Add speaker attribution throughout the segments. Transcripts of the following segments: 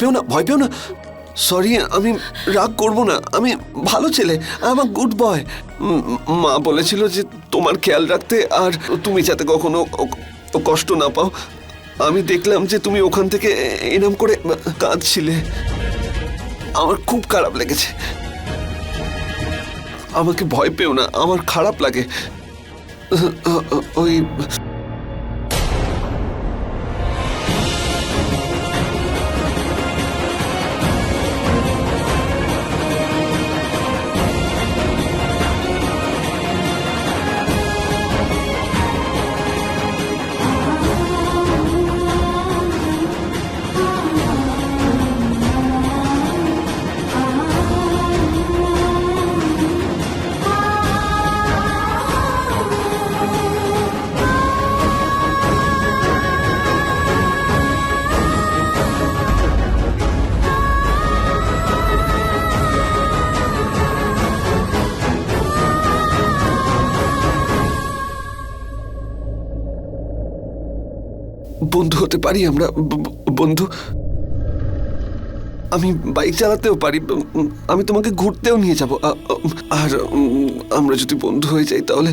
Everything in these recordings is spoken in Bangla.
Speaker 1: পেও না, ভয় পেও না। সরি আমি রাগ করব না। আমি ভালো ছেলে আমার গুড বয় মা বলেছিল যে তোমার খেয়াল রাখতে আর তুমি যাতে কখনো কষ্ট না পাও। আমি দেখলাম যে তুমি ওখান থেকে এরম করে কাঁদছিলে। আমার খুব খারাপ লেগেছে। আমাকে ভয় পেও না, আমার খারাপ লাগে। ওই পারি আমরা বন্ধু। আমি বাইক চালাতেও পারি আমি তোমাকে ঘুরতেও নিয়ে যাব। আর আমরা যদি বন্ধু হয়ে যাই তাহলে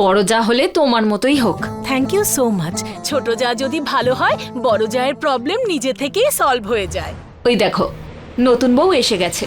Speaker 2: বড় যা হলে তোমার মতোই হোক।
Speaker 3: থ্যাংক ইউ সো মাচ ছোট যা যদি ভালো হয় বড় জায়ের প্রবলেম নিজে থেকেই সলভ হয়ে যায়।
Speaker 2: ওই দেখো নতুন বউ এসে গেছে।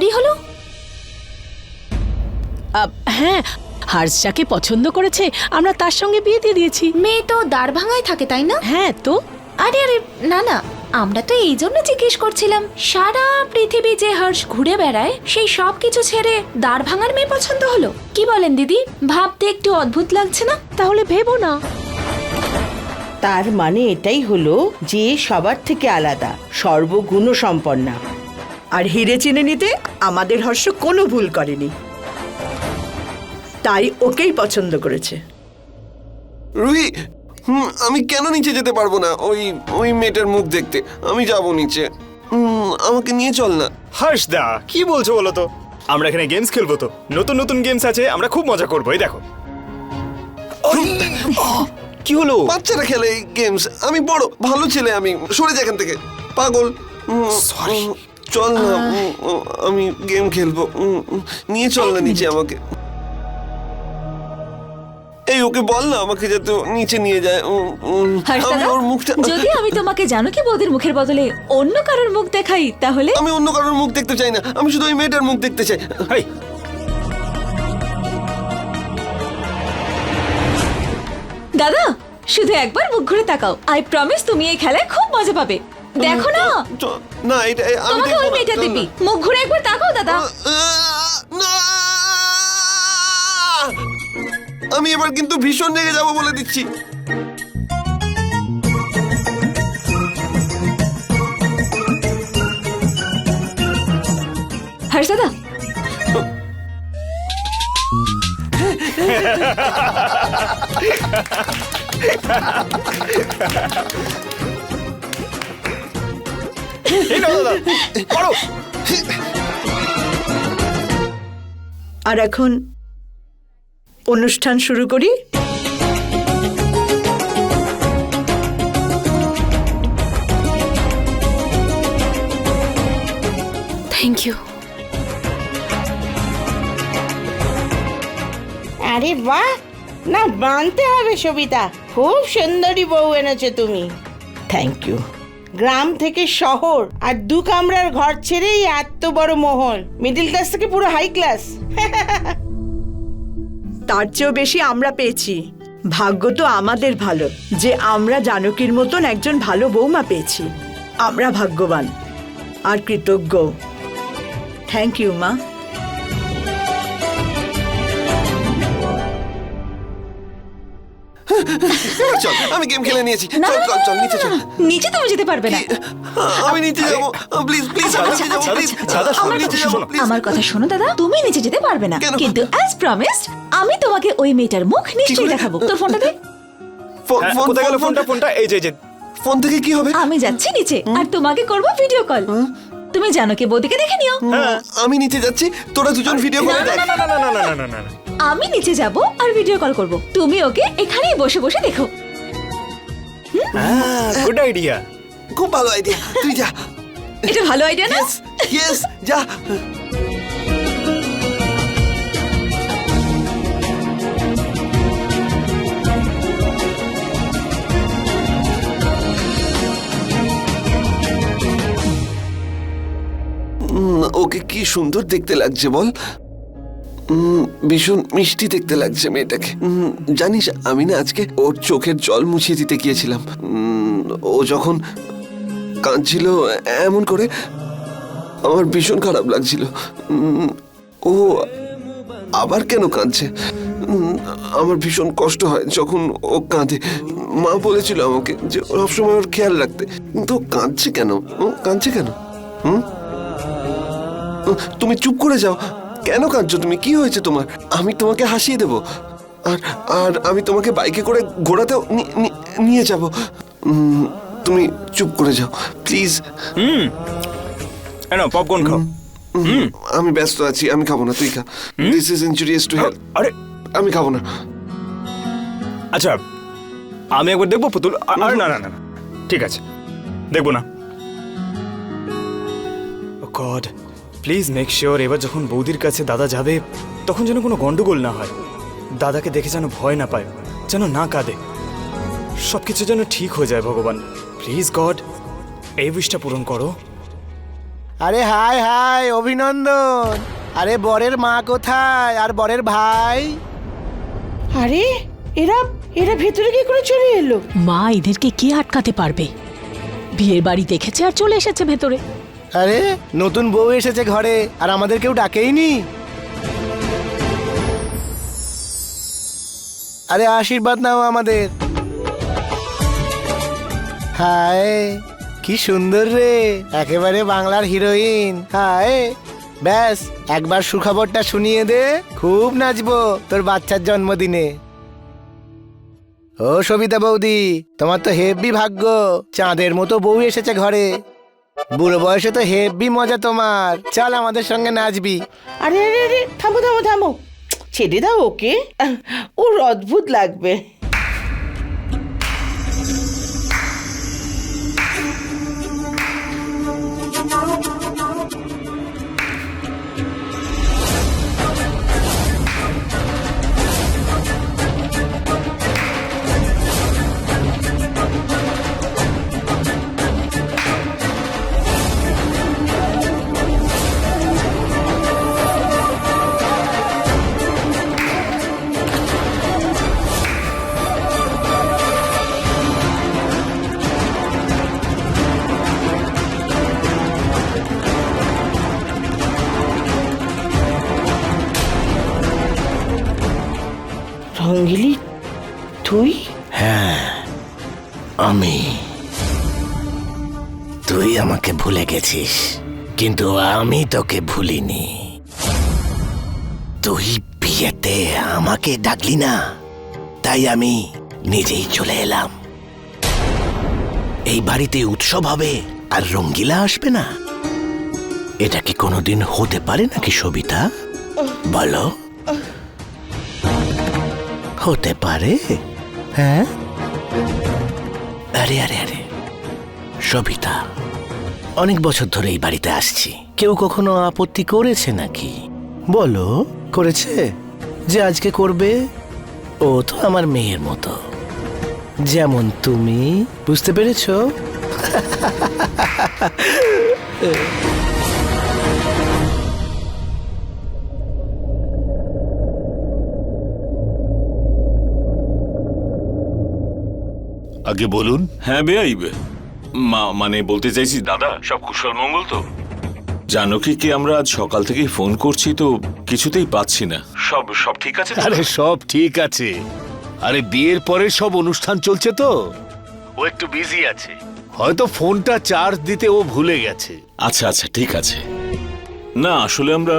Speaker 2: তাড়াতাড়ি হলো?
Speaker 3: হ্যাঁ হার্স যাকে পছন্দ করেছে আমরা তার সঙ্গে বিয়ে দিয়ে দিয়েছি।
Speaker 2: মেয়ে তো দাঁড় ভাঙায় থাকে তাই না?
Speaker 3: হ্যাঁ তো?
Speaker 2: আরে আরে না না আমরা তো এই জন্য জিজ্ঞেস করছিলাম সারা পৃথিবী যে হর্ষ ঘুরে বেড়ায় সেই সব কিছু ছেড়ে দাঁড় ভাঙার মেয়ে পছন্দ হলো? কি বলেন দিদি? ভাবতে একটু অদ্ভুত লাগছে না?
Speaker 3: তাহলে ভেবো না।
Speaker 4: তার মানে এটাই হলো যে সবার থেকে আলাদা সর্বগুণ সম্পন্না
Speaker 5: আর হিরে চিনে নিতে আমাদের হর্ষ কোনো ভুল করেনি। তাই ওকেই পছন্দ করেছে।
Speaker 1: রুহি হুম, আমি কেন নিচে যেতে পারব না? ওই ওই মেয়েটার মুখ দেখতে। আমি যাব নিচে। হুম, আমাকে নিয়ে চল না।
Speaker 6: হর্ষদা কি বলছো বলো তো? আমরা এখানে গেমস খেলব তো। নতুন নতুন গেমস আছে আমরা খুব মজা করব এই দেখো। কি হলো?
Speaker 1: বাচ্চারা খেলে এই গেমস আমি বড় ভালো ছেলে আমি। সরে যা এখান থেকে। পাগল. উম, চল না আমি গেম খেলব নিয়ে চল না নিচে আমাকে। এই ওকে বল না আমাকে যাতে নিচে নিয়ে যায় উম, উম, আমি ওর মুখটা
Speaker 2: যদি আমি তোমাকে জানো কি বৌদির মুখের বদলে অন্য কারোর মুখ দেখাই তাহলে?
Speaker 1: আমি অন্য কারোর মুখ দেখতে চাই না আমি শুধু ওই মেয়েটার মুখ দেখতে চাই।
Speaker 6: হেই,
Speaker 2: দাদা শুধু একবার মুখ ঘুরে তাকাও। আই প্রমিস তুমি এই খেলায় খুব মজা পাবে। দেখো না
Speaker 1: চ- না এটা এ- আমি
Speaker 2: তোমাকে
Speaker 1: দেখব
Speaker 2: ওই
Speaker 1: না।
Speaker 2: মেয়েটা
Speaker 1: না।
Speaker 2: দিবি মুখ ঘুরে একবার তাকাও দাদা
Speaker 1: আহ, না! আমি এবার কিন্তু ভীষণ রেগে যাব বলে দিচ্ছি
Speaker 2: হর্ষ দাদা
Speaker 6: এই নাও দাদা করো
Speaker 5: আর এখন অনুষ্ঠান শুরু করি।
Speaker 7: থ্যাংক ইউ
Speaker 4: আরে বাহ! না মানতে হবে সবিতা। খুব সুন্দরী বউ এনেছো তুমি। থ্যাংক ইউ গ্রাম থেকে শহর আর দু কামরার ঘর ছেড়েই এত বড় মহল। মিডিল ক্লাস থেকে পুরো হাই ক্লাস
Speaker 5: তার চেয়েও বেশি আমরা পেয়েছি। ভাগ্য তো আমাদের ভালো, যে আমরা জানকীর মতন একজন ভালো বৌমা পেয়েছি। আমরা ভাগ্যবান আর কৃতজ্ঞ। থ্যাংক ইউ মা।
Speaker 1: চল আমি গেম খেলে নিয়েছি চল চল চল নিচে চল
Speaker 7: নিচে তুমি যেতে পারবে না
Speaker 1: আমি নিচে যাব প্লিজ প্লিজ আমি নিচে যাব প্লিজ
Speaker 6: দাদা, শোনো,
Speaker 1: নিচে
Speaker 6: শোনো।
Speaker 7: আমার কথা শোনো দাদা তুমি নিচে যেতে পারবে না কিন্তু অ্যাজ প্রমিসড আমি তোমাকে ওই মেয়েটার মুখ নিশ্চয়ই দেখাবো তোর ফোনটা দে
Speaker 1: ফোন
Speaker 6: হ্যাঁ, কোথায় গেল ফোনটা ফোনটা এই যে যে
Speaker 1: ফোন থেকে কি হবে
Speaker 7: আমি যাচ্ছি নিচে আর তোমাকে করব ভিডিও কল তুমি জানো কি বৌদিকে দেখে নিও
Speaker 1: আমি নিচে যাচ্ছি তোরা দুজন ভিডিও কল
Speaker 6: না না না না না না না না
Speaker 7: আমি নিচে যাব আর ভিডিও কল করব। তুমি ওকে এখানেই বসে বসে দেখো।
Speaker 6: গুড আইডিয়া
Speaker 1: খুব ভালো আইডিয়া তুই যা।
Speaker 7: এটা ভালো আইডিয়া না?
Speaker 1: ইয়েস ইয়েস যা। ওকে কি সুন্দর দেখতে লাগছে বল। ভীষণ মিষ্টি দেখতে লাগছে মেয়েটাকে। জানিস, আমি না আজকে ওর চোখের জল মুছিয়ে দিতে গিয়েছিলাম। ও যখন কাঁদছিল এমন করে আমার ভীষণ খারাপ লাগছিল। ও আবার কেন কাঁদছে? আমার ভীষণ কষ্ট হয় যখন ও কাঁদে। মা বলেছিল আমাকে যে সবসময় ওর খেয়াল রাখতে। কিন্তু কাঁদছে কেন? ও কাঁদছে কেন? হুম? তুমি চুপ করে যাও। কেন কাঁদছো তুমি? কি হয়েছে তোমার? আমি তোমাকে হাসিয়ে দেব। আর আর আমি তোমাকে বাইকে করে ঘোরাতেও নিয়ে যাব। তুমি চুপ করে যাও প্লিজ। হুম।
Speaker 6: এনো পপকর্ন খাও।
Speaker 1: আমি ব্যস্ত আছি আমি খাব না তুই খা। This is injurious to health
Speaker 6: আরে।
Speaker 1: আমি খাব না।
Speaker 6: আচ্ছা আমি একবার দেখব পুতুল? আরে না না না না। ঠিক আছে। দেখব না। গড প্লিজ মেক শিওর এবার যখন বৌদির কাছে দাদা যাবে তখন যেন কোনো গন্ডগোল না হয়। দাদাকে দেখে যেন ভয় না পায় যেন না কাঁদে। সব কিছু যেন ঠিক হয়ে যায় ভগবান। প্লিজ গড এই উইশটা পূরণ করো।
Speaker 8: আরে হাই হাই অভিনন্দন। আরে বরের মা কোথায়? আর বরের ভাই?
Speaker 4: আরে এরা এরা ভেতরে কি করে চলে এলো।
Speaker 3: মা এদেরকে কে আটকাতে পারবে? বিয়ের বাড়ি দেখেছে আর চলে এসেছে ভেতরে।
Speaker 8: আরে, নতুন বউ এসেছে ঘরে, আর আমাদের কেউ ডাকেইনি। আরে, আশীর্বাদ নাও আমাদের। হায়, কি সুন্দর রে, একেবারে বাংলার হিরোইন। হায়, ব্যাস, একবার সুখবরটা শুনিয়ে দে, খুব নাচবো তোর বাচ্চার জন্মদিনে। ও সবিতা বৌদি, তোমার তো হেব্বি ভাগ্য, চাঁদের মতো বউ এসেছে ঘরে। বুড়ো বয়সে তো হেভি মজা তোমার। চল আমাদের সঙ্গে নাচবি।
Speaker 4: আরে আরে আরে, থামো থামো থামো। ছেড়ে দাও ওকে। ওর অদ্ভুত লাগবে।
Speaker 8: কিন্তু আমি তোকে ভুলিনি। তুই
Speaker 9: বিয়েতে আমাকে ডাকলি না, তাই আমি নিজেই চলে এলাম। এই বাড়িতে উৎসব হবে আর রঙ্গিলা আসবে না। এটা কি কোনোদিন হতে পারে নাকি সবিতা? বলো। হতে পারে। হ্যাঁ? আরে আরে আরে, সবিতা। অনেক বছর ধরে এই বাড়িতে আসছি। কেউ কখনো আপত্তি করেছে নাকি? বলো করেছে? যে আজকে করবে? ও তো আমার মেয়ের মতো। যেমন তুমি বুঝতে পেরেছ?
Speaker 10: আগে বলুন।
Speaker 11: হ্যাঁ বেআই মা মানে বলতে চাইছি দাদা সব কুশল মঙ্গল তো। জানো কি কি আমরা আজ সকাল থেকেই ফোন করছি তো কিছুতেই পাচ্ছি না। সব সব ঠিক আছে
Speaker 10: আরে সব ঠিক আছে। আরে বিয়ের পরে সব অনুষ্ঠান চলছে তো? ও একটু বিজি আছে। হয়তো ফোনটা চার্জ দিতে ও ভুলে গেছে।
Speaker 11: আচ্ছা আচ্ছা ঠিক আছে। না আসলে আমরা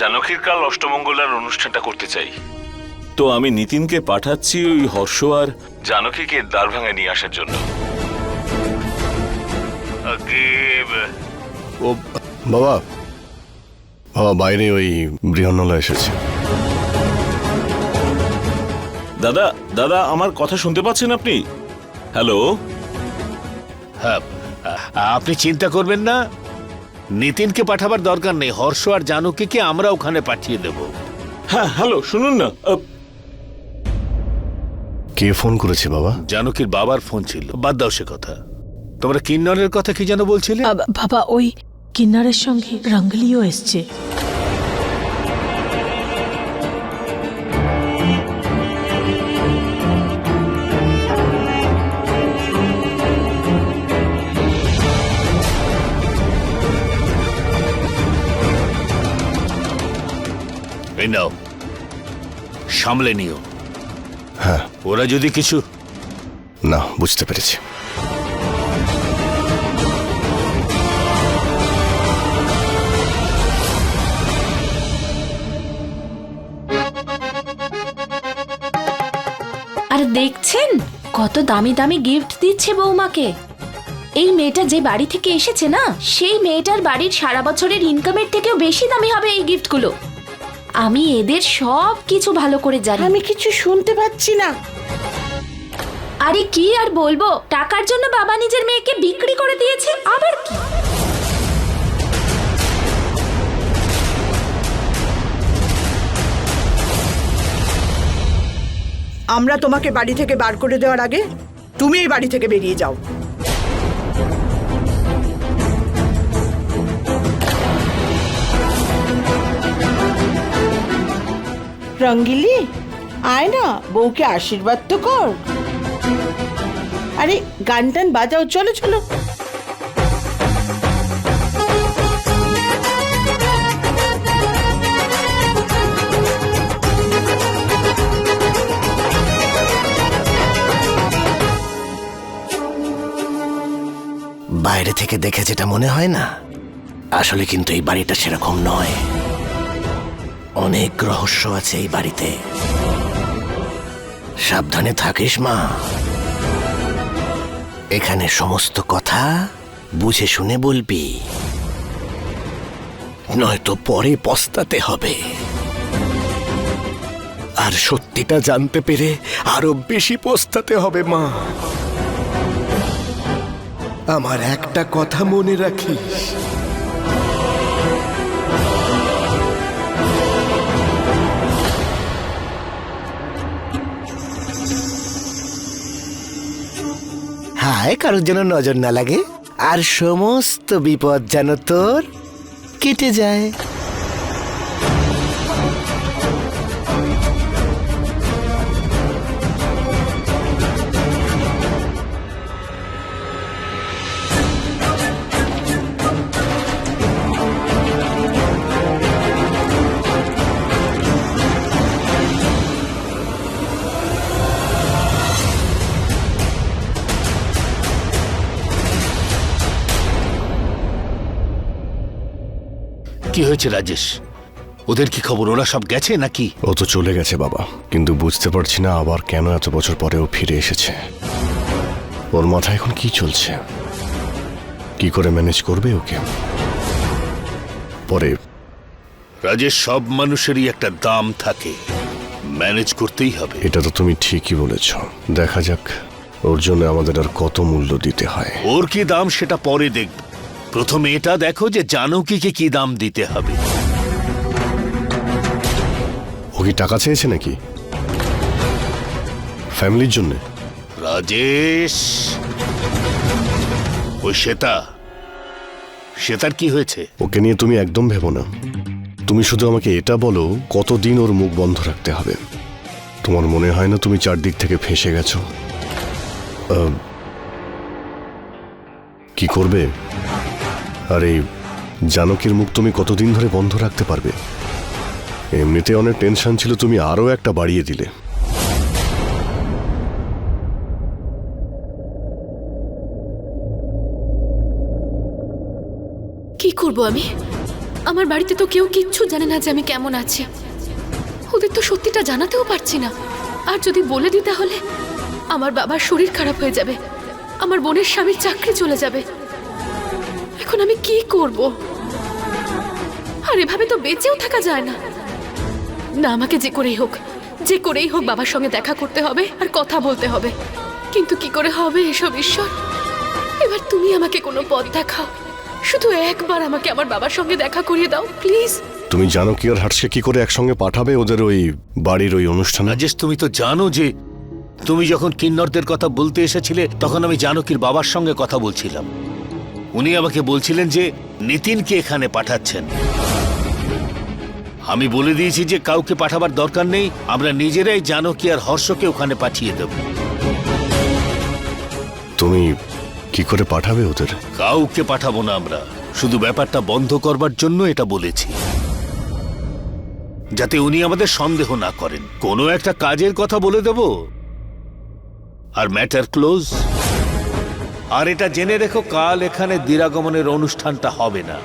Speaker 11: জানকীর কাল অষ্টমঙ্গলার অনুষ্ঠানটা করতে চাই। তো আমি নিতিনকে পাঠাচ্ছি ওই হর্ষ আর জানকীকে দ্বারভাঙায় নিয়ে আসার জন্য।
Speaker 10: আগে
Speaker 12: ও বাবা। বাবা বাইরে ওই বৃহন্নলা এসেছে।
Speaker 11: দাদা দাদা আমার কথা শুনতে পাচ্ছেন আপনি? হ্যালো?
Speaker 10: হ্যাঁ আপনি চিন্তা করবেন না। নিতিনকে পাঠাবার দরকার নেই। হর্ষ আর জানকীকে আমরা ওখানে পাঠিয়ে দেব?
Speaker 11: হ্যাঁ হ্যালো শুনুন না।
Speaker 12: কে ফোন করেছে বাবা?
Speaker 10: জানকীর বাবার ফোন ছিল। বাদ দাও সে কথা। তোমরা কিন্নরের কথা কি যেন বলছিলে?
Speaker 3: আব- বাবা ওই কিন্নারের সঙ্গে রঙ্গলিও এসছে।
Speaker 10: এই নাও সামলে নিও।
Speaker 12: হ্যাঁ।
Speaker 10: ওরা যদি কিছু
Speaker 12: না বুঝতে পেরেছি।
Speaker 2: দেখছেন? কত দামি দামি গিফট দিচ্ছে বৌমাকে। এই মেয়েটা যে বাড়ি থেকে এসেছে না সেই মেয়েটার বাড়ির সারা বছরের ইনকামের থেকেও বেশি দামি হবে এই গিফটগুলো আমি এদের সব কিছু ভালো করে জানি।
Speaker 4: আমি কিছু শুনতে পাচ্ছি না।
Speaker 2: আরে কি আর বলব? টাকার জন্য বাবা নিজের মেয়েকে বিক্রি করে দিয়েছে আবার কি?
Speaker 5: আমরা তোমাকে বাড়ি থেকে বার করে দেওয়ার আগে তুমি এই বাড়ি থেকে বেরিয়ে যাও।
Speaker 4: রঙ্গিলি, আয় না, বউকে আশীর্বাদ তো কর। আরে গান টান বাজাও, চলো চলো।
Speaker 9: থেকে দেখে যেটা মনে হয় না, আসলে কিন্তু এই বাড়িটা সেরকম নয়। অনেক রহস্য আছে এই বাড়িতে। সাবধানে থাকিস, মা। এখানে সমস্ত কথা বুঝে শুনে বলবি। নয়তো পরে পস্তাতে হবে। আর সত্যিটা জানতে পেরে আরও বেশি পস্তাতে হবে, মা। আমার একটা কথা মনে রাখিস। হায়, কারোর যেন নজর না লাগে। আর সমস্ত বিপদ যেন তোর কেটে যায়।
Speaker 10: কি হয়েছে রাজেশ? ওদের কি খবর? ওরা সব গেছে নাকি?
Speaker 12: ও তো চলে গেছে বাবা কিন্তু বুঝতে পারছি না আবার কেন এত বছর পরে ও ফিরে এসেছে। ওর মাথায় এখন কি চলছে? কি করে ম্যানেজ করবে ওকে? পরে
Speaker 10: রাজেশ সব মানুষেরই একটা দাম থাকে। ম্যানেজ করতেই হবে।
Speaker 12: এটা তো তুমি ঠিকই বলেছ। দেখা যাক ওর জন্য আমাদের আর কত মূল্য দিতে হয়।
Speaker 10: ওর কি দাম সেটা পরে দেখব। প্রথমে এটা দেখো যে জানকীকে কি দাম দিতে হবে।
Speaker 12: ও কি টাকা চেয়েছে নাকি? ফ্যামিলির জন্য?
Speaker 10: রাজেশ। ওই শ্বেতা। শ্বেতার কি হয়েছে?
Speaker 12: ওকে নিয়ে তুমি একদম ভেবো না। তুমি শুধু আমাকে এটা বলো কতদিন ওর মুখ বন্ধ রাখতে হবে? তোমার মনে হয় না তুমি চারদিক থেকে ফেসে গেছো? কি করবে? আর, জানকীর মুখ তুমি কতদিন ধরে বন্ধ রাখতে পারবে? এমনিতে অনেক টেনশন ছিল, তুমি আরও একটা বাড়িয়ে দিলে।
Speaker 13: কি করব আমি? আমার বাড়িতে তো কেউ কিচ্ছু জানে না যে আমি কেমন আছি। ওদের তো সত্যিটা জানাতেও পারছি না। আর যদি বলে দিই তাহলে আমার বাবার শরীর খারাপ হয়ে যাবে। আমার বোনের স্বামীর চাকরি চলে যাবে। এখন আমি কি করব? আর এভাবে তো বেঁচেও থাকা যায় না। না আমাকে যে করেই হোক যে করেই হোক বাবার সঙ্গে দেখা করতে হবে আর কথা বলতে হবে। কিন্তু কি করে হবে এসব ঈশ্বর? এবার তুমি আমাকে কোনো পথ দেখাও। শুধু একবার আমাকে আমার বাবার সঙ্গে দেখা করিয়ে দাও প্লিজ।
Speaker 12: তুমি জানো কি আর হার্টসকে কি করে একসঙ্গে পাঠাবে ওদের ওই বাড়ির ওই অনুষ্ঠান?
Speaker 10: রাজেশ তুমি তো জানো যে তুমি যখন কিন্নরদের কথা বলতে এসেছিলে তখন আমি জানকীর বাবার সঙ্গে কথা বলছিলাম। উনি আমাকে বলছিলেন যে নিতিনকে এখানে পাঠাচ্ছেন। আমি বলে দিয়েছি যে কাউকে পাঠাবার দরকার নেই আমরা নিজেরাই জানকী আর হর্ষকে ওখানে পাঠিয়ে দেব।
Speaker 12: তুমি কি করে পাঠাবে ওদের?
Speaker 10: কাউকে পাঠাবো না আমরা শুধু ব্যাপারটা বন্ধ করবার জন্য এটা বলেছি। যাতে উনি আমাদের সন্দেহ না করেন। কোনো একটা কাজের কথা বলে দেব। আর ম্যাটার ক্লোজ আর এটা জেনে রেখো, কাল এখানে দিরাগমনের অনুষ্ঠানটা হবে না।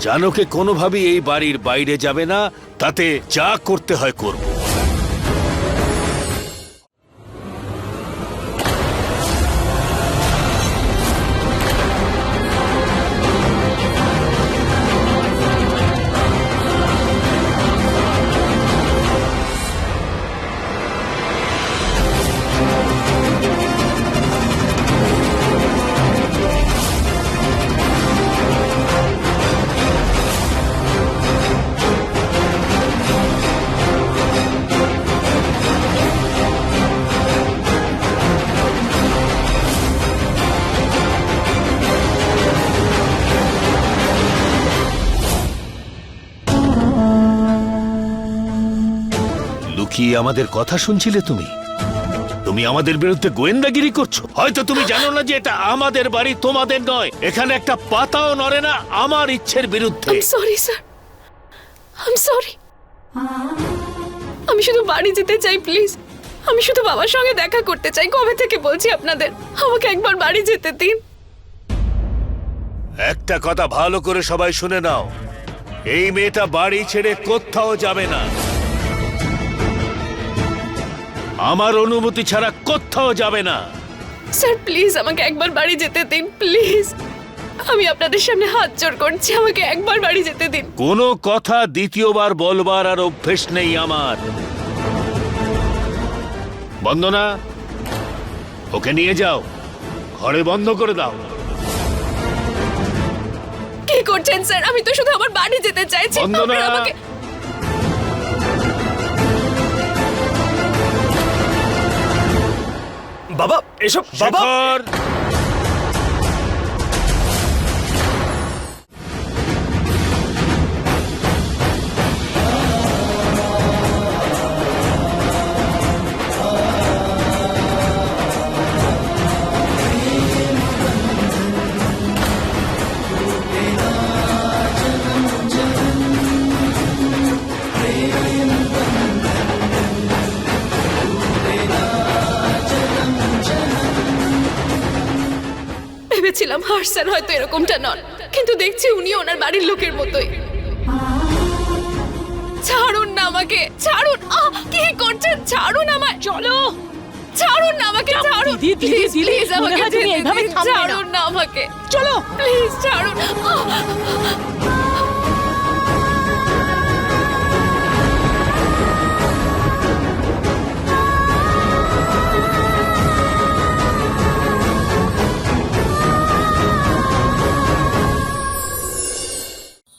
Speaker 10: জানোকে কোনোভাবেই এই বাড়ির বাইরে যাবে না, তাতে যা করতে হয় করব। আমাদের কথা শুনছিলে তুমি? তুমি আমাদের বিরুদ্ধে গোয়েন্দাগিরি করছ। হয়তো তুমি জানো না যে এটা আমাদের বাড়ি তোমাদের নয়। এখানে একটা পাতাও নড়ে না আমার ইচ্ছের বিরুদ্ধে।
Speaker 13: সরি স্যার আই সরি আমি শুধু বাড়ি যেতে চাই প্লিজ আমি শুধু বাবার সঙ্গে দেখা করতে চাই। কবে থেকে বলছি আপনাদের? আমাকে একবার বাড়ি যেতে দিন।
Speaker 10: একটা কথা ভালো করে সবাই শুনে নাও। এই মেয়েটা বাড়ি ছেড়ে কোথাও যাবে না। আমার অনুমতি ছাড়া কোথাও যাবে না।
Speaker 13: স্যার প্লিজ আমাকে একবার বাড়ি যেতে দিন প্লিজ। আমি আপনাদের সামনে হাত জোড় করছি আমাকে একবার বাড়ি যেতে দিন।
Speaker 10: কোনো কথা দ্বিতীয়বার বলবার আর অভ্যেস নেই আমার। বন্দনা ওকে নিয়ে যাও। ঘরে বন্ধ করে দাও।
Speaker 13: কি করছেন স্যার? আমি তো শুধু আমার বাড়ি যেতে চাইছি।
Speaker 10: বন্দনা!
Speaker 6: বাবা এসব বাবা।
Speaker 13: পার্সন হয়তো এরকমটা নন কিন্তু দেখছি উনি ওনার বাড়ির লোকের মতোই। ছাড়ুন না আমাকে ছাড়ুন আহ কি করছেন? ছাড়ুন আমার চলো ছাড়ুন না আমাকে ছাড়ুন প্লিজ প্লিজ আমাকে ছাড়ুন না আমাকে চলো প্লিজ ছাড়ুন